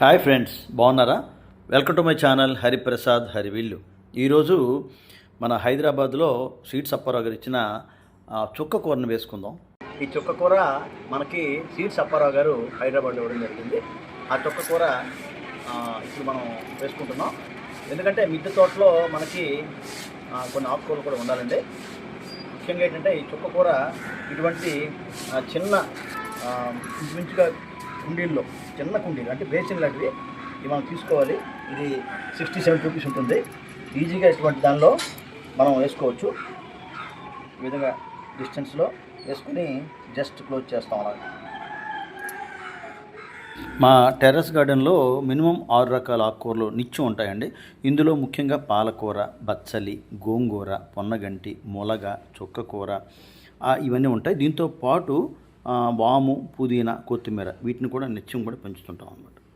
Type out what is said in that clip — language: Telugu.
హాయ్ ఫ్రెండ్స్ బాగున్నారా? Welcome to my channel Hariprasad Harivillu ఈరోజు మన హైదరాబాద్లో సీట్స్ అప్పారావు గారు ఇచ్చిన చుక్క కూరను వేసుకుందాం. ఈ చుక్క కూర మనకి సీట్స్ అప్పారావు గారు హైదరాబాద్లో ఇవ్వడం జరిగింది. ఆ చుక్క కూర ఇప్పుడు మనం వేసుకుంటున్నాం. ఎందుకంటే మిద్దె తోటలో మనకి కొన్ని ఆకుకూరలు కూడా ఉండాలండి. ముఖ్యంగా ఏంటంటే ఈ చుక్క కూర ఇటువంటి చిన్న ఆ, ఇంచుమించుగా కుండీల్లో చిన్న కుండీలు అంటే బేసిన్ లాంటివి ఇవి మనం తీసుకోవాలి. ఇది సిక్స్టీ సెవెన్ రూపీస్ ఉంటుంది. ఈజీగా ఇటువంటి దానిలో మనం వేసుకోవచ్చు. ఈ విధంగా డిస్టెన్స్లో వేసుకుని జస్ట్ క్లోజ్ చేస్తాం అలాగే. మా టెర్రస్ గార్డెన్లో మినిమం ఆరు రకాల ఆకుకూరలు నిత్యం ఉంటాయండి. ఇందులో ముఖ్యంగా పాలకూర బచ్చలి గోంగూర పొన్నగంటి ములగ చుక్కకూర ఇవన్నీ ఉంటాయి. దీంతో పాటు వాము పుదీనా కొత్తిమీర వీటిని కూడా నిత్యం కూడా పెంచుతుంటాం అన్నమాట.